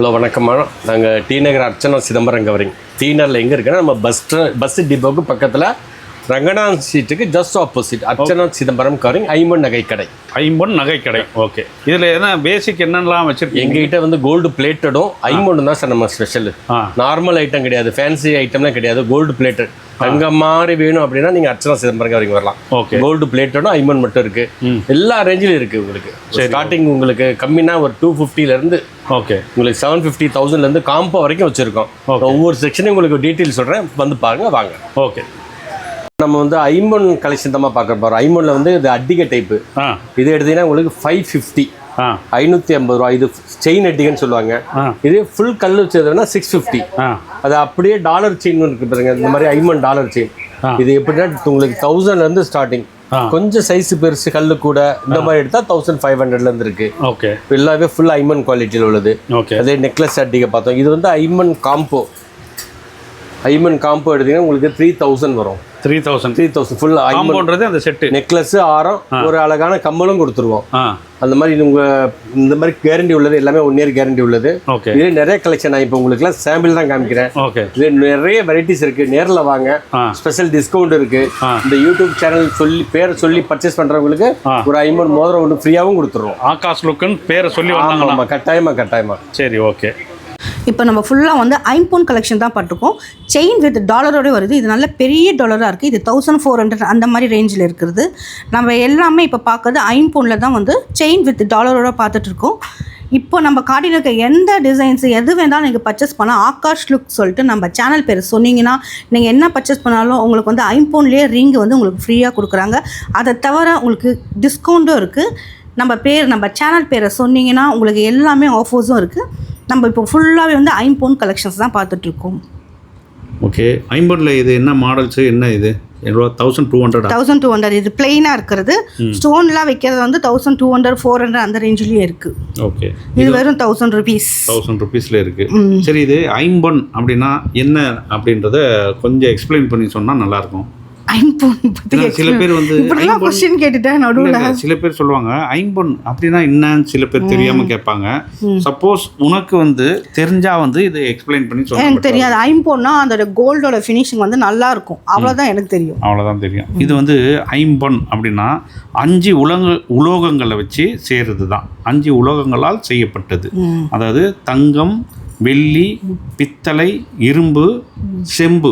Hello வணக்கம்மா. நாங்கள் T Nagar Archana Chidambaram covering. T நகரில் எங்கே இருக்குன்னா நம்ம பஸ் பஸ் டிப்போக்கு பக்கத்தில் Ranganath ஸ்ட்ரீட்டுக்கு just opposite Archana Chidambaram covering Ayman நகை கடை ஐம்பொன் நகைக்கடை. ஓகே இதில் என்ன பேசிக் என்னென்னலாம் வச்சுருக்கீங்க? எங்ககிட்ட வந்து கோல்டு பிளேட்டடும் ஐமன் தான் சார் நம்ம ஸ்பெஷல் நார்மல் ஐட்டம் கிடையாது. ஃபேன்சி ஐட்டம்லாம் கிடையாது. கோல்டு பிளேட்டட் தங்கம் மாதிரி வேணும் அப்படின்னா நீங்கள் அர்ச்சனா சிதம்பரம் கவரிங் வரலாம். ஓகே கோல்டு பிளேட்டடும் ஐமன் மட்டும் இருக்கு. ம். எல்லா ரேஞ்சிலும் இருக்கு உங்களுக்கு. ஸ்டார்டிங் உங்களுக்கு கம்மினா ஒரு டூ இருந்து ஓகே உங்களுக்கு செவன் ஃபிஃப்டி தௌசண்ட்லேருந்து காம்போ வரைக்கும் வச்சுருக்கோம். ஒவ்வொரு செக்ஷனையும் உங்களுக்கு டீட்டெயில் சொல்கிறேன் வந்து பாருங்க வாங்க. ஓகே நம்ம வந்து ஐமன் கலெக்ஷன் தான் பார்க்க போகிறோம் ஐமனில் வந்து இது அட்டிகை டைப்பு இது எடுத்தீங்கன்னா உங்களுக்கு ஃபைவ் ஃபிஃப்டி ஐநூற்றி ஐம்பது ரூபா. இது செயின் அட்டிகன்னு சொல்லுவாங்க. இது ஃபுல் கல் வச்சதுன்னா சிக்ஸ் ஃபிஃப்டி அது அப்படியே டாலர் செயின் இருக்கு பாருங்க. இந்த மாதிரி ஐமன் டாலர் செயின். இது எப்படின்னா உங்களுக்கு தௌசண்ட்லேருந்து ஸ்டார்டிங். கொஞ்சம் சைஸ் பெருசு கல்லு கூட இந்த மாதிரி எடுத்தால் தௌசண்ட் ஃபைவ் ஹண்ட்ரட்லேருந்து இருக்கு. ஓகே. எல்லாமே ஃபுல் ஐமன் குவாலிட்டியில் உள்ளது. ஓகே. அதே நெக்லஸ் அட்டிகை பார்த்தோம். இது வந்து ஐமன் காம்போ ஐமன் காம்போ எடுத்தீங்கன்னா உங்களுக்கு த்ரீ தௌசண்ட் வரும். Three thousand three thousand full காம்பவுண்டது அந்த செட்டு நெக்லஸ் ஆரம் ஒரு அழகான கம்மலும் கொடுத்துருவோம். அந்த மாதிரி உங்க இந்த மாதிரி கேரண்டி உள்ளது எல்லாமே ஒன் இயர் கேரண்டி உள்ளது. ஓகே இது நிறைய கலெக்ஷன் நான் இப்போ உங்களுக்குலாம் சாம்பிள் தான் காமிக்கிறேன். ஓகே இது நிறைய வெரைட்டிஸ் இருக்கு நேர்ல வாங்க. ஸ்பெஷல் டிஸ்கவுண்ட் இருக்கு. இந்த யூடியூப் சேனல் சொல்லி பேரை சொல்லி பர்ச்சேஸ் பண்றவங்களுக்கு. ஒரு ஐம்பது மோதிரம் ஒன்று ஃப்ரீயாகவும் கொடுத்துருவோம். ஆகாஷ் லுக்குன்னு பேரை சொல்லி ஆமாம் கட்டாயமா கட்டாயமா. சரி ஓகே இப்போ நம்ம ஃபுல்லாக வந்து ஐம்பூன் கலெக்ஷன் தான் பட்டிருக்கோம் செயின் வித் டாலரோட வருது. இது நல்ல பெரிய டாலராக இருக்குது இது தௌசண்ட் ஃபோர் ஹண்ட்ரட் அந்த மாதிரி ரேஞ்சில் இருக்கிறது நம்ம எல்லாமே இப்போ பார்க்கறது ஐம்பூனில் தான் வந்து செயின் வித் டாலரோட பார்த்துட்ருக்கோம். இப்போ நம்ம காட்டின இருக்க எந்த டிசைன்ஸ் எது வேணாலும் நீங்கள் பர்ச்சேஸ் பண்ணால் ஆகாஷ் லுக் சொல்லிட்டு நம்ம சேனல் பேர் சொன்னீங்கன்னா நீங்கள் என்ன பர்ச்சேஸ் பண்ணாலும் உங்களுக்கு வந்து ஐம்பூன்லேயே ரிங் வந்து உங்களுக்கு ஃப்ரீயாக கொடுக்குறாங்க. அதை தவிர உங்களுக்கு டிஸ்கவுண்ட்டும் இருக்குது நம்ம பேர் நம்ம சேனல் பேரை சொன்னீங்கன்னா உங்களுக்கு எல்லாமே ஆஃபர்ஸும் இருக்குது நம்ம இப்போ ஃபுல்லாகவே வந்து ஐம்போன் கலெக்ஷன்ஸ் தான் பார்த்துட்ருக்கோம். ஓகே ஐம்பொன்ல இது என்ன மாடல்ஸு என்ன இது? எவ்வளோ? தௌசண்ட் டூ ஹண்ட்ரடா தௌசண்ட் டூ ஹண்ட்ரட் இது பிளெயினாக இருக்கிறது. ஸ்டோன்லாம் வைக்கிறது வந்து thousand two hundred four hundred அந்த ரேஞ்சிலேயே இருக்குது ஓகே இது வெறும் தௌசண்ட் ருபீஸ் தௌசண்ட் ருபீஸில் இருக்குது சரி இது ஐம்பொன் அப்படின்னா என்ன அப்படின்றத கொஞ்சம் எக்ஸ்பிளைன் பண்ணி சொன்னால் நல்லாயிருக்கும். ஐம்போன் பற்றி ஏன்னா சில பேர் வந்து இப்படிலாம் கொஸ்டின் கேட்டுட்டேன் நடுவில். சில பேர் சொல்லுவாங்க ஐம்பொன் அப்படின்னா என்னன்னு சில பேர் தெரியாம கேட்பாங்க. சப்போஸ் உனக்கு வந்து தெரிஞ்சா வந்து இது எக்ஸ்பிளைன் பண்ணி எனக்கு சொல்ல தெரியாது. ஐம்போன்னா அதோட கோல்டோட ஃபினிஷிங் வந்து நல்லா இருக்கும். அவ்வளோதான் எனக்கு தெரியும். அவ்வளோதான் தெரியும். இது வந்து ஐம்பொன் அப்படின்னா அஞ்சு உலக உலோகங்களை வச்சு செய்கிறது தான் அஞ்சு உலோகங்களால் செய்யப்பட்டது. அதாவது தங்கம் வெள்ளி பித்தளை இரும்பு செம்பு.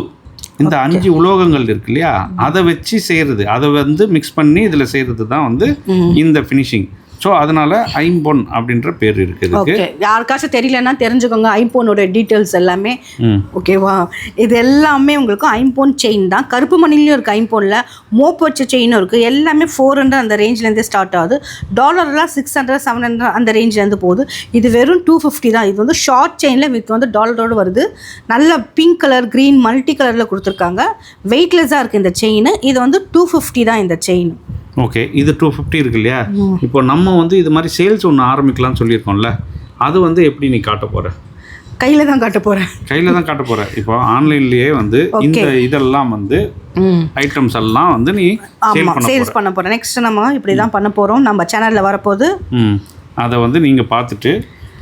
இந்த அஞ்சு உலோகங்கள் இருக்கு இல்லையா அதை வச்சு செய்கிறது அதை வந்து மிக்ஸ் பண்ணி இதில் செய்கிறது தான் வந்து இந்த ஃபினிஷிங் ஸோ அதனால ஐம்பொன் அப்படின்ற பேர் இருக்குது யாருக்காச்சும் தெரியலன்னா தெரிஞ்சுக்கோங்க. ஐம்போனோட டீட்டெயில்ஸ் எல்லாமே. ஓகேவா இது எல்லாமே உங்களுக்கு ஐம்போன் செயின் தான். கருப்பு மணிலையும் இருக்குது ஐம்போனில். மோப் வச்ச செயினும் இருக்குது எல்லாமே ஃபோர் ஹண்ட்ரட் அந்த ரேஞ்ச்லேருந்தே ஸ்டார்ட் ஆகுது. டாலர்லாம் சிக்ஸ் ஹண்ட்ரட் செவன் ஹண்ட்ரட் அந்த ரேஞ்ச்லேருந்து போகுது. இது வெறும் டூ ஃபிஃப்டி தான். இது வந்து ஷார்ட் செயினில் வித் வந்து டாலரோடு வருது. நல்ல பிங்க் கலர் க்ரீன் மல்டி கலரில் கொடுத்துருக்காங்க. வெயிட்லெஸ்ஸாக இருக்குது இந்த செயின் இது வந்து டூ ஃபிஃப்டி தான் இந்த செயின் ஓகே இது டூ ஃபிஃப்டி இருக்கு இல்லையா இப்போ நம்ம வந்து இது மாதிரி சேல்ஸ் ஒன்று ஆரம்பிக்கலாம்னு சொல்லியிருக்கோம்ல அது வந்து எப்படி நீ காட்ட போற? கையில் தான் காட்ட போகிறேன் கையில் தான் காட்ட போற. இப்போ ஆன்லைன்லேயே வந்து இந்த இதெல்லாம் வந்து ஐட்டம்ஸ் எல்லாம் வந்து நீ ஆமாம் சேல்ஸ் பண்ண போகிறேன் நெக்ஸ்ட் நம்ம இப்படி தான் பண்ண போகிறோம் நம்ம சேனலில் வரப்போகுது ம். அதை வந்து நீங்கள் பார்த்துட்டு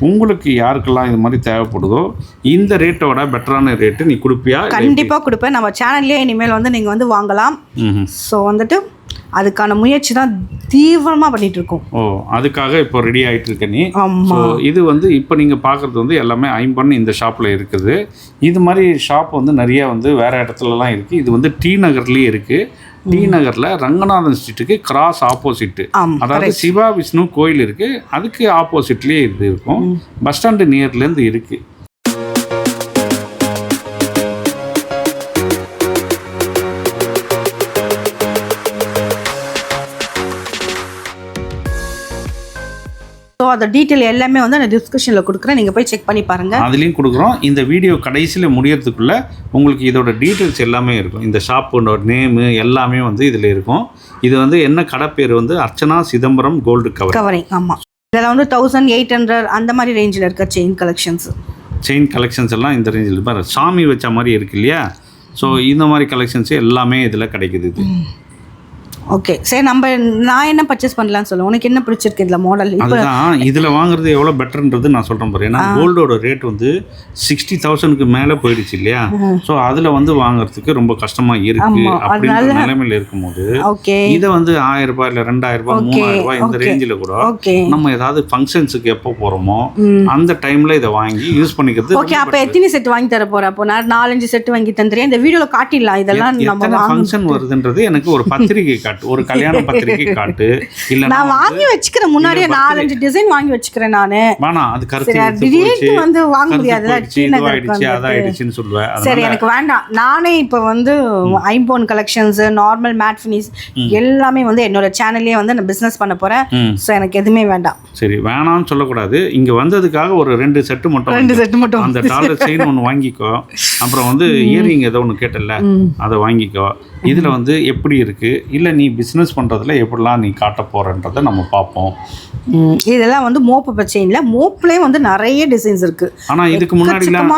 உங்களுக்கு யாருக்கெல்லாம் இது மாதிரி தேவைப்படுதோ இந்த ரேட்டோட பெட்டரான ரேட்டு நீ கொடுப்பியா? கண்டிப்பாக கொடுப்பேன். நம்ம சேனல்லே இனிமேல் வந்து நீங்கள் வந்து வாங்கலாம். ஸோ வந்துட்டு அதுக்கான முயற்சி தான் தீவிரமாக பண்ணிட்டு இருக்கோம் ஓ அதுக்காக இப்போ ரெடி ஆயிட்டு இருக்க நீ ஆமாம் இது வந்து இப்போ நீங்கள் பார்க்குறது வந்து எல்லாமே ஐம்பன் இந்த ஷாப்பில் இருக்குது. இது மாதிரி ஷாப் வந்து நிறைய வந்து வேறு இடத்துலலாம் இருக்குது இது வந்து டி நகர்லேயே இருக்குது டி நகரில் ரங்கநாதன் ஸ்ட்ரீட்டுக்கு கிராஸ் ஆப்போசிட்டு அதாவது சிவா விஷ்ணு கோயில் இருக்குது அதுக்கு ஆப்போசிட்லேயே இது இருக்கும். பஸ் ஸ்டாண்டு நியர்லேருந்து இருக்குது அந்த டீட்டெயில் எல்லாமே வந்து நான் டிஸ்கிரிப்ஷனில் கொடுக்குறேன். நீங்கள் போய் செக் பண்ணி பாருங்கள் அதுலேயும் கொடுக்குறோம். இந்த வீடியோ கடைசியில் முடியறதுக்குள்ள உங்களுக்கு இதோட டீட்டெயில்ஸ் எல்லாமே இருக்கும். இந்த ஷாப்போட நேமு எல்லாமே வந்து இதில் இருக்கும். இது வந்து என்ன கடை பேர் வந்து? Archana Chidambaram gold cover covering ஆமாம் இதில் வந்து தௌசண்ட் எயிட் ஹண்ட்ரட் அந்த மாதிரி ரேஞ்சில் இருக்க செயின் கலெக்ஷன்ஸ் செயின் கலெக்ஷன்ஸ் எல்லாம் இந்த ரேஞ்சில் பாரு சாமி வச்ச மாதிரி இருக்கு இல்லையா? ஸோ இந்த மாதிரி கலெக்ஷன்ஸ் எல்லாமே இதில் கிடைக்குது இது. ஓகே சரி நம்ம நான் என்ன பர்ச்சேஸ் பண்ணலாம்னு சொல்லுவேன் உனக்கு என்ன பிடிச்சிருக்கு இதில் மாடல் அதுதான் இதில் வாங்குறது எவ்வளோ பெட்டர்ன்றது நான் சொல்கிறேன் பாரு. ஏன்னா கோல்டோட ரேட் வந்து சிக்ஸ்டி தௌசண்ட்க்கு மேலே போயிடுச்சு இல்லையா? ஸோ அதில் வந்து வாங்குறதுக்கு ரொம்ப கஷ்டமாக இருக்கு அப்படின்ற நிலைமையில இருக்கும்போது ஓகே இதை வந்து ஆயிரம் ரூபாய் இல்லை ரெண்டாயிரம் ரூபாய் மூணாயிரம் ரூபாய் இந்த ரேஞ்சில் கூட நம்ம ஏதாவது ஃபங்க்ஷன்ஸுக்கு எப்போ போகிறோமோ அந்த டைமில் இதை வாங்கி யூஸ் பண்ணிக்கிறது ஓகே அப்போ எத்தனை செட் வாங்கி தர போற? அப்போ நான் நாலஞ்சு செட் வாங்கி தந்துறேன். இந்த வீடியோவில் காட்டிடலாம். இதெல்லாம் நம்ம ஃபங்க்ஷன் வருதுன்றது எனக்கு ஒரு பத்திரிகை காட்டு. ஒரு கல்யாண பத்திரிகை காட்டு. இல்லைன்னா நான் வாங்கி வச்சுக்கிறேன் முன்னாடியே நாலஞ்சு டிசைன் வாங்கி வச்சுக்கிறேன் நானு. வேணாம் அது கருத்து வந்து வாங்க இதுவாயிடுச்சு வந்துட்டு. அதாயிடுச்சுன்னு சொல்லுவேன். சரி எனக்கு வேண்டாம். நானே இப்போ வந்து ஐம்போன் கலெக்ஷன்ஸ் நார்மல் மேட் ஃபினிஷ் எல்லாமே வந்து என்னோட சேனல்லே வந்து நான் பிஸ்னஸ் பண்ண போறேன். ஸோ எனக்கு எதுவுமே வேண்டாம். சரி வேணாம்னு சொல்லக்கூடாது. இங்க வந்ததுக்காக ஒரு ரெண்டு செட்டு மட்டும் ரெண்டு வாங்கிக்கோ. செட் மட்டும் அந்த டாலர் செயின் ஒன்று வாங்கிக்கோ. அப்புறம் வந்து இயரிங் ஏதோ ஒன்று கேட்டல அதை வாங்கிக்கோ. இதுல வந்து எப்படி இருக்கு? இல்ல நீ பிசினஸ் பண்றதுல எப்படிலாம் நீ காட்ட போறன்றதை நம்ம பார்ப்போம். இதெல்லாம் வந்து மோப்பு பச்சைன்ல மோப்லேயே வந்து நிறைய டிசைன்ஸ் இருக்கு. ஆனா இதுக்கு முன்னாடிலாம்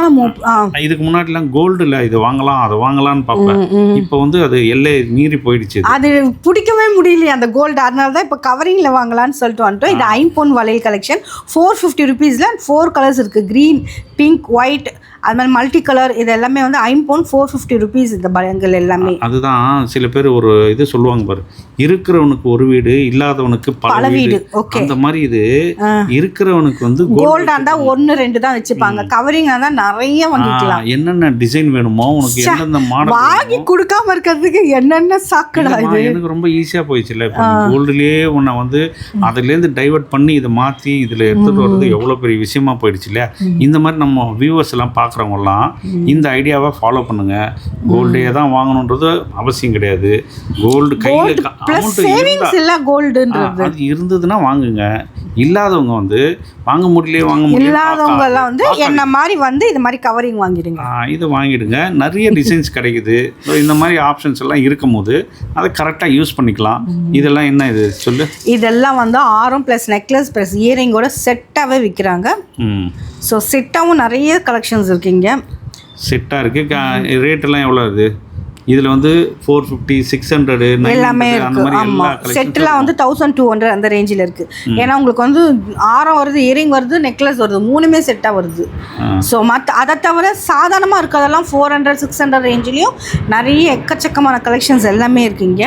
இதுக்கு முன்னாடிலாம் கோல்டுல இது வாங்கலாம் அதை வாங்கலாம்னு பார்ப்பேன். இப்போ வந்து அது எல்லை மீறி போயிடுச்சு. அது பிடிக்கவே முடியலையே அந்த கோல்டு. அதனால தான் இப்போ கவரிங்கில் வாங்கலாம்னு சொல்லிட்டு வந்துட்டோம். இது ஐம்பொன் வளையல் கலெக்ஷன் ஃபோர் ஃபிஃப்டி ருபீஸில் ஃபோர் கலர்ஸ் இருக்குது க்ரீன் பிங்க் ஒயிட் அது மாதிரி மல்டி கலர் இது எல்லாமே வந்து ஐம்பொன் ஃபோர் ஃபிஃப்டி ருபீஸ் இந்த பழங்கள் எல்லாமே. அதுதான் சில பேர் ஒரு இது சொல்லுவாங்க பாரு இருக்கிறவனுக்கு ஒரு வீடு இல்லாதவனுக்கு பல வீடு. அந்த மாதிரி இது இருக்கிறவனுக்கு வந்து gold கோல்டாக இருந்தால் ஒன்று ரெண்டு தான் வச்சுப்பாங்க கவரிங்காக இருந்தால் நிறைய வாங்கிக்கலாம். என்னென்ன டிசைன் வேணுமோ உனக்கு எந்தெந்த மாடல் வாங்கி கொடுக்காம இருக்கிறதுக்கு என்னென்ன சாக்கடா இது? எனக்கு ரொம்ப ஈஸியா போயிடுச்சுல்ல. இப்போ கோல்டுலயே உன்னை வந்து அதுலேருந்து டைவர்ட் பண்ணி இதை மாத்தி இதுல எடுத்துட்டு வர்றது எவ்வளவு பெரிய விஷயமா போயிடுச்சு இல்லையா? இந்த மாதிரி நம்ம வியூவர்ஸ் எல்லாம் பார்க்குறவங்க எல்லாம் இந்த ஐடியாவை ஃபாலோ பண்ணுங்க. கோல்டே தான் வாங்கணுன்றது அவசியம் கிடையாது. கோல்டு கையில ப்ளஸ் சேவிங்ஸ் இல்லை கோல்டுன்றது அது இருந்ததுன்னா வாங்குங்க. இல்லாதவங்க வந்து வாங்க முடியலையே வாங்க முடியல இல்லாதவங்க எல்லாம் வந்து என்ன மாதிரி வந்து இது மாதிரி கவரிங் வாங்கிடுங்க. இது வாங்கிடுங்க. நிறைய டிசைன்ஸ் கிடைக்குது. இந்த மாதிரி ஆப்ஷன்ஸ் எல்லாம் இருக்கும்போது அதை கரெக்டாக யூஸ் பண்ணிக்கலாம். இதெல்லாம் என்ன இது? சொல்லு. இதெல்லாம் வந்து ஆரம் ப்ளஸ் நெக்லஸ் ப்ளஸ் இயரிங்கோட செட்டாகவே விற்கிறாங்க ஸோ செட்டாகவும் நிறைய கலெக்ஷன்ஸ் இருக்குங்க. செட்டாக இருக்குது ரேட்டெல்லாம் எவ்வளோ இது இதில் வந்து ஃபோர் ஃபிஃப்டி சிக்ஸ் ஹண்ட்ரடு எல்லாமே அந்த இருக்கு மாதிரி எல்லா ஆமாம் செட்டுலாம் வந்து தௌசண்ட் டூ ஹண்ட்ரட் அந்த ரேஞ்சில் இருக்கு. ஏன்னா உங்களுக்கு வந்து ஆரம் வருது இயரிங் வருது நெக்லஸ் வருது. மூணுமே செட்டாக வருது. ஸோ மற்ற அதை தவிர சாதாரணமாக இருக்கிறதெல்லாம் ஃபோர் ஹண்ட்ரட் சிக்ஸ் ஹண்ட்ரட் ரேஞ்சிலையும் நிறைய எக்கச்சக்கமான கலெக்ஷன்ஸ் எல்லாமே இருக்குங்க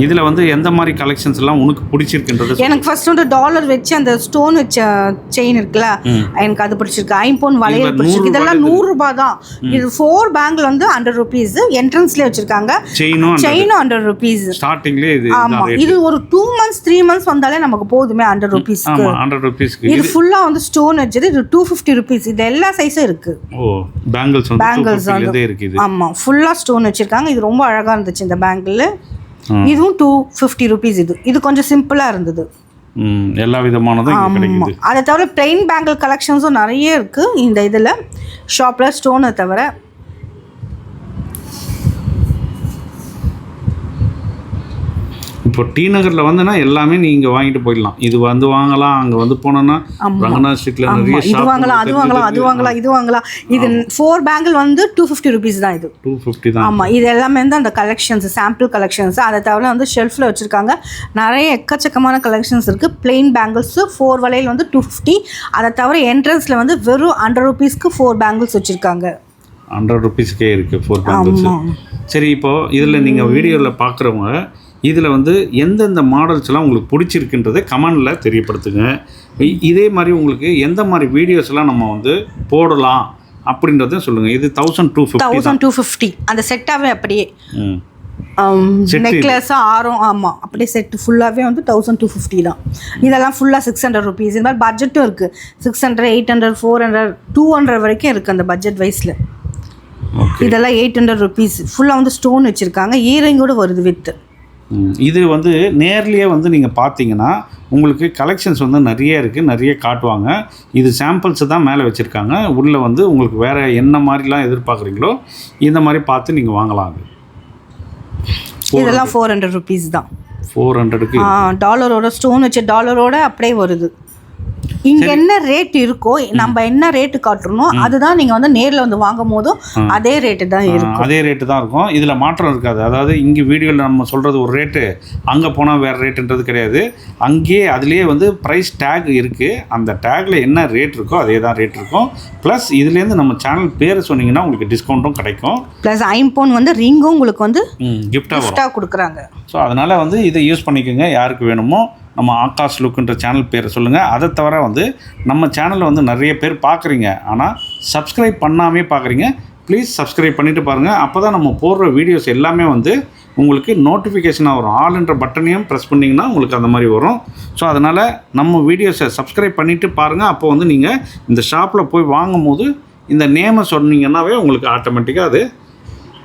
இதில் வந்து எந்த மாதிரி கலெக்ஷன்ஸ் எல்லாம் உனக்கு பிடிச்சிருக்குன்றது. எனக்கு ஃபர்ஸ்ட் வந்து டாலர் வச்சு அந்த ஸ்டோன் வச்ச செயின் இருக்குல்ல எனக்கு அது பிடிச்சிருக்கு. ஐம்பொன் வளையல் பிடிச்சிருக்கு. இதெல்லாம் நூறு ரூபாய் தான். இது ஃபோர் பேங்கில் வந்து ஹண்ட்ரட் ருபீஸ் என்ட்ரன்ஸ்லேயே வச்சிருக்காங்க. செயினும் ஹண்ட்ரட் ருபீஸ் ஸ்டார்டிங்லேயே இது ஆமா. இது ஒரு டூ மந்த்ஸ் த்ரீ மந்த்ஸ் வந்தாலே நமக்கு போதுமே ஹண்ட்ரட் ஆமாம் ஹண்ட்ரட் ருபீஸ்க்கு இது ஃபுல்லா வந்து ஸ்டோன் வச்சது. இது டூ ஃபிஃப்டி ருபீஸ் இது எல்லா சைஸும் இருக்கு. ஓ பேங்கிள்ஸ் வந்து வந்து- பேங்கிள்ஸ் இருக்குது ஆமா ஃபுல்லா ஸ்டோன் வச்சிருக்காங்க. இது ரொம்ப அழகா இருந்துச்சு இந்த பேங்கிள் இதுவும் டூ ஃபிஃப்டி ருபீஸ் இது. இது கொஞ்சம் சிம்பிளா இருந்தது. எல்லா விதமானதும் அதை தவிர பிளெயின் பேங்கிள் கலெக்ஷன்ஸும் நிறைய இருக்கு இந்த இதுல. ஷாப்ல ஸ்டோனை தவிர இப்போ டி நகர்ல வந்தனா எல்லாமே நீங்க வாங்கிட்டு போயிடலாம். இது வந்து வாங்கலாம் அங்க வந்து போனோம்னா ரங்கநாத் ஸ்ட்ரீட்ல ஆமா. நிறைய இது வாங்கலாம் அது வாங்கலாம் அது வாங்கலாம் இது வாங்கலாம். இது ஃபோர் பேங்கிள் வந்து டூ ஃபிஃப்டி ருபீஸ் தான் இது. டூ ஃபிஃப்டி தான். ஆமாம் இது எல்லாமே வந்து அந்த கலெக்ஷன்ஸ் சாம்பிள் கலெக்ஷன்ஸ் அதை தவிர வந்து ஷெல்ஃபில் வச்சுருக்காங்க. நிறைய எக்கச்சக்கமான கலெக்ஷன்ஸ் இருக்குது பிளெயின் பேங்கிள்ஸு ஃபோர் வளையல் வந்து டூ ஃபிஃப்டி அதை தவிர என்ட்ரன்ஸில் வந்து வெறும் ஹண்ட்ரட் ருபீஸ்க்கு ஃபோர் பேங்கிள்ஸ் வச்சுருக்காங்க. ஹண்ட்ரட் ருபீஸ்க்கே இருக்கு ஃபோர் பேங்கிள்ஸ் சரி இப்போ இதில் நீங்கள் வீடியோவில் பார்க்குறவங்க இதில் வந்து எந்தெந்த மாடல்ஸ்லாம் உங்களுக்கு பிடிச்சிருக்குன்றதை கமெண்டில் தெரியப்படுத்துங்க. இதே மாதிரி உங்களுக்கு எந்த மாதிரி வீடியோஸ்லாம் நம்ம வந்து போடலாம் அப்படின்றத சொல்லுங்கள் இது thousand two fifty thousand two fifty அந்த செட்டாகவே அப்படியே. நெக்லஸும் ஆரம் ஆமாம் அப்படியே செட்டு ஃபுல்லாகவே வந்து தௌசண்ட் டூ ஃபிஃப்டி தான். இதெல்லாம் ஃபுல்லாக சிக்ஸ் ஹண்ட்ரட் ருபீஸ் இந்த மாதிரி பட்ஜெட்டும் இருக்குது six hundred eight hundred four hundred two hundred வரைக்கும் இருக்குது அந்த பட்ஜெட் வைஸில் இதெல்லாம் எயிட் ஹண்ட்ரட் ருபீஸ் ஃபுல்லாக வந்து ஸ்டோன் வச்சுருக்காங்க. ஈரங்கோட வருது வித்து இது வந்து நேர்லேயே வந்து நீங்கள் பார்த்தீங்கன்னா உங்களுக்கு கலெக்ஷன்ஸ் வந்து நிறைய இருக்குது நிறைய காட்டுவாங்க. இது சாம்பிள்ஸ் தான் மேலே வச்சுருக்காங்க. உள்ளே வந்து உங்களுக்கு வேறு என்ன மாதிரிலாம் எதிர்பார்க்குறீங்களோ இந்த மாதிரி பார்த்து நீங்கள் வாங்கலாம் அது. இதெல்லாம் ஃபோர் ஹண்ட்ரட் ருபீஸ் தான். ஃபோர் ஹண்ட்ரடுக்கு டாலரோட ஸ்டோன் வச்ச டாலரோட அப்படியே வருது. இங்க என்ன ரேட் இருக்கோ நம்ம என்ன ரேட்டு காட்டுறோம் அதுதான் நீங்க வந்து நேர்ல வந்து வாங்கும் போதும் அதே ரேட்டு தான் இருக்கும். அதே ரேட்டு தான் இருக்கும். இதில் மாற்றம் இருக்காது. அதாவது இங்கே வீடியோவில் நம்ம சொல்கிறது ஒரு ரேட்டு அங்கே போனால் வேறு ரேட்டுன்றது கிடையாது. அங்கேயே அதுலேயே வந்து ப்ரைஸ் டேக் இருக்குது அந்த டேக்கில் என்ன ரேட் இருக்கோ அதே தான் ரேட் இருக்கும். ப்ளஸ் இதுலேருந்து நம்ம சேனல் பேர் சொன்னீங்கன்னா உங்களுக்கு டிஸ்கவுண்ட்டும் கிடைக்கும். ப்ளஸ் ஐம்போன் வந்து ரிங்கும் உங்களுக்கு வந்து கிஃப்டாக கொடுக்குறாங்க. ஸோ அதனால் வந்து இதை யூஸ் பண்ணிக்கோங்க. யாருக்கு வேணுமோ நம்ம ஆகாஷ் லுக்குன்ற சேனல் பேரை சொல்லுங்கள் அதை தவிர வந்து நம்ம சேனலில் வந்து நிறைய பேர் பார்க்குறீங்க. ஆனால் சப்ஸ்கிரைப் பண்ணாமே பார்க்குறீங்க. ப்ளீஸ் சப்ஸ்கிரைப் பண்ணிவிட்டு பாருங்கள் அப்போ தான் நம்ம போடுற வீடியோஸ் எல்லாமே வந்து உங்களுக்கு நோட்டிஃபிகேஷனாக வரும். ஆளுன்ற பட்டனையும் ப்ரெஸ் பண்ணிங்கன்னா உங்களுக்கு அந்த மாதிரி வரும். ஸோ அதனால் நம்ம வீடியோஸை சப்ஸ்கிரைப் பண்ணிவிட்டு பாருங்கள் அப்போ வந்து நீங்கள் இந்த ஷாப்பில் போய் வாங்கும் போது இந்த நேமை சொன்னீங்கன்னாவே உங்களுக்கு ஆட்டோமேட்டிக்காக அது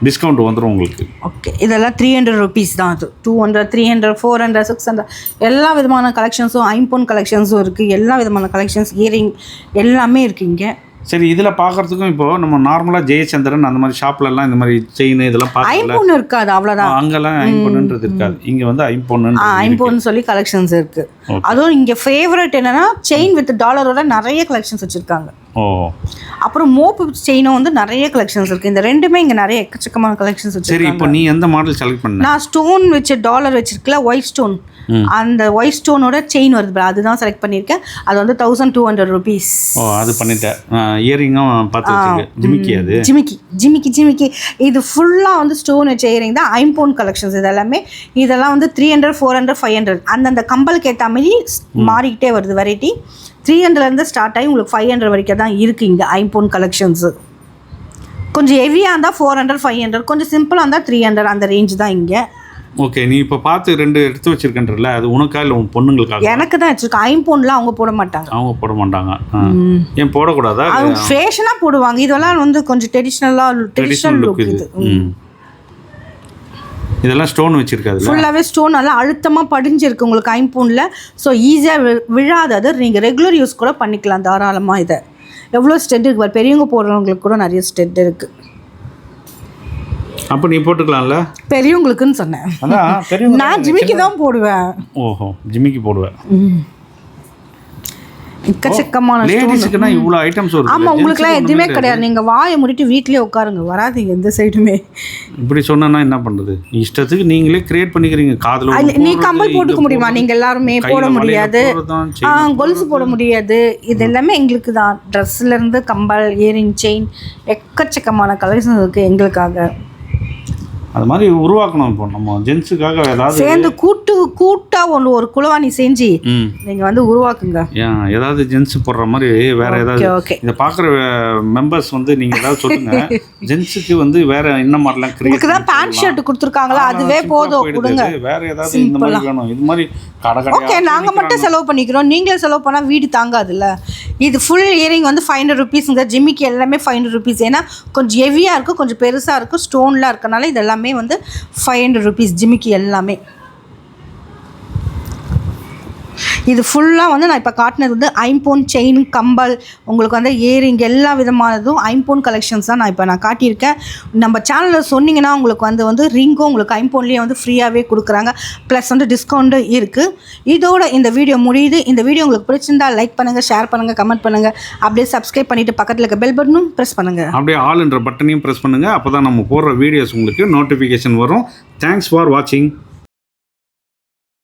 டிஸ்கவுண்ட் வந்துடும் உங்களுக்கு. ஓகே இதெல்லாம் த்ரீ ஹண்ட்ரட் ருபீஸ் தான் அது. Two hundred three hundred four hundred six hundred எல்லா விதமான கலெக்ஷன்ஸும் ஐம்போன் கலெக்ஷன்ஸும் இருக்குது எல்லா விதமான கலெக்ஷன்ஸ் இயரிங் எல்லாமே இருக்குது இங்கே. சரி இதில் பார்க்குறதுக்கும் இப்போ நம்ம நார்மலாக ஜெயச்சந்திரன் அந்த மாதிரி ஷாப்லலாம் இந்த மாதிரி செயின் இதெல்லாம் ஐம்போன் இருக்காது அவ்வளோதான் அங்கெல்லாம் ஐம்பொன்னுன்றது இருக்காது. இங்கே வந்து ஐம்பொன்னு ஐம்போன் சொல்லி கலெக்ஷன்ஸ் இருக்குது. அதுவும் இங்கே ஃபேவரட் என்னன்னா செயின் வித் டாலரோட நிறைய கலெக்ஷன்ஸ் வச்சுருக்காங்க. ஓ. அப்புறம் மோப்பு செயினும் வந்து நிறைய கலெக்ஷன்ஸ் இருக்குது இந்த ரெண்டுமே இங்கே நிறைய எக்கச்சக்கமான கலெக்ஷன்ஸ் சரி வச்சுருக்காங்க இப்போ நீ எந்த மாடல் செலக்ட் பண்ண? நான் ஸ்டோன் வச்ச டாலர் வச்சிருக்கல ஒயிட் ஸ்டோன் அந்த ஒயிட் ஸ்டோனோட செயின் வருது அதுதான் செலக்ட் பண்ணியிருக்கேன். அது வந்து தௌசண்ட் டூ ஹண்ட்ரட் ருபீஸ் ஓ அது பண்ணிட்டேன். இயரிங்கும் பார்த்து ஜிமிக்கி அது? ஜிமிக்கி ஜிமிக்கி ஜிமிக்கி. இது ஃபுல்லாக வந்து ஸ்டோன் வச்ச இயரிங் தான். ஐம்போன் கலெக்ஷன்ஸ் இது எல்லாமே இதெல்லாம் வந்து three hundred four hundred five hundred அந்தந்த கம்பலுக்கு ஏற்ற மாதிரி மாறிக்கிட்டே வருது வெரைட்டி த்ரீ ஹண்ட்ரட்லேருந்து ஸ்டார்ட் ஆகி உங்களுக்கு ஃபைவ் ஹண்ட்ரட் வரைக்கும் தான் இருக்குது இங்கே ஐம்போன் கலெக்ஷன்ஸு கொஞ்சம் ஹெவியாக இருந்தால் ஃபோர் ஹண்ட்ரட் ஃபைவ் ஹண்ட்ரட் கொஞ்சம் சிம்பிளாக இருந்தால் த்ரீ ஹண்ட்ரட் அந்த ரேஞ்ச் தான் இங்கே. ஓகே நீ இப்போ பார்த்து ரெண்டு எடுத்து வச்சிருக்கன்றல அது உனக்கா இல்லை உன் பொண்ணுங்களுக்காக எனக்கு தான் வச்சுருக்கேன். ஐம்போன்லாம் அவங்க போட மாட்டாங்க. அவங்க போட மாட்டாங்க. ஏன் போடக்கூடாதா? அவங்க ஃபேஷனாக போடுவாங்க. இதெல்லாம் வந்து கொஞ்சம் ட்ரெடிஷ்னலாக ட்ரெடிஷ்னல் லுக் இது. இது. ம். இதெல்லாம் ஸ்டோன் வச்சிருக்காதுல்ல? ஃபுல்லாகவே ஸ்டோன் நல்லா அழுத்தமாக படிஞ்சிருக்கு உங்களுக்கு ஐம்பூனில். ஸோ ஈஸியாக விழாது அது. நீங்கள் ரெகுலர் யூஸ் கூட பண்ணிக்கலாம் தாராளமாக இதை. எவ்வளோ ஸ்டெட் இருக்கு பாரு, பெரியவங்க போடுறவங்களுக்கு கூட நிறைய ஸ்டெட் இருக்குது அப்போ நீ போட்டுக்கலாம்ல? பெரியவங்களுக்குன்னு சொன்னேன். நான் ஜிமிக்கி தான் போடுவேன். ஓஹோ ஜிமிக்கி போடுவேன். எக்கச்சக்கமான stone. லேடிஸுக்குன்னா இவ்வளோ ஐட்டம்ஸ் வரும் ஆமாம் உங்களுக்குலாம் எதுவுமே கிடையாது. நீங்கள் வாயை மூடிட்டு வீட்லயே உட்காருங்க. வராதீங்க எந்த சைடுமே. இப்படி சொன்னா என்ன பண்றது? இஷ்டத்துக்கு நீங்களே கிரியேட் பண்ணிக்கிறீங்க. காதுல நீ கம்பல் போட்டுக்க முடியுமா? நீங்கள் எல்லாருமே போட முடியாது. கொலுசு போட முடியாது. இது எல்லாமே எங்களுக்கு தான். ட்ரெஸ்ல இருந்து கம்பல் இயரிங் செயின் எக்கச்சக்கமான கலெக்ஷன் இருக்கு எங்களுக்காக. அது மாதிரி உருவாக்கணும் இப்போ. நம்ம ஜென்ஸுக்காக ஏதாவது சேர்ந்து கூட்டு கூட்டா ஒன்று ஒரு குளவாணி செஞ்சு நீங்க வந்து உருவாக்குங்க. ஏதாவது ஜென்ஸ் போடுற மாதிரி வேற ஏதாவது இதை பார்க்குற மெம்பர்ஸ் வந்து நீங்க ஏதாவது சொல்லுங்க. ஜென்ஸுக்கு வந்து வேற என்ன மாதிரிலாம் உங்களுக்கு தான் பேண்ட் ஷர்ட் கொடுத்துருக்காங்களா? அதுவே போதும் கொடுங்க. வேற ஏதாவது இந்த மாதிரி வேணும். இது மாதிரி கடை ஓகே நாங்க மட்டும் செலவு பண்ணிக்கிறோம். நீங்களே செலவு பண்ணா வீடு தாங்காதுல்ல. இது ஃபுல் இயரிங் வந்து ஃபைவ் ஹண்ட்ரட் ருபீஸுங்க ஜிம்மிக்கு எல்லாமே ஃபைவ் ஹண்ட்ரட் ருபீஸ் ஏன்னா கொஞ்சம் ஹெவியாக இருக்கும் கொஞ்சம் பெருசாக இருக்கும் ஸ்டோன்லாம் இருக்கனால இது எல்லாமே வந்து ஃபைவ் ஹண்ட்ரட் ருபீஸ் ஜிம்மிக்கு எல்லாமே. இது ஃபுல்லாக வந்து நான் இப்போ காட்டினது வந்து ஐம்போன் செயின் கம்பல் உங்களுக்கு வந்து இயரிங் எல்லா விதமானதும் ஐம்போன் கலெக்ஷன்ஸ் தான் நான் இப்போ நான் காட்டியிருக்கேன். நம்ம சேனலில் சொன்னீங்கன்னா உங்களுக்கு வந்து வந்து ரிங்கும் உங்களுக்கு ஐம்போன்லேயே வந்து ஃப்ரீயாகவே கொடுக்குறாங்க. ப்ளஸ் வந்து டிஸ்கவுண்ட்டும் இருக்குது இதோட இந்த வீடியோ முடியுது. இந்த வீடியோ உங்களுக்கு பிடிச்சிருந்தா லைக் பண்ணுங்கள் ஷேர் பண்ணுங்கள் கமெண்ட் பண்ணுங்கள் அப்படியே சப்ஸ்கிரைப் பண்ணிவிட்டு பக்கத்தில் இருக்க பெல் பட்டனும் ப்ரெஸ் பண்ணுங்கள் அப்படியே ஆல் என்ற பட்டனையும் ப்ரெஸ் பண்ணுங்கள் அப்போ தான் நம்ம போடுற வீடியோஸ் உங்களுக்கு நோட்டிஃபிகேஷன் வரும். தேங்க்ஸ் ஃபார் வாட்சிங்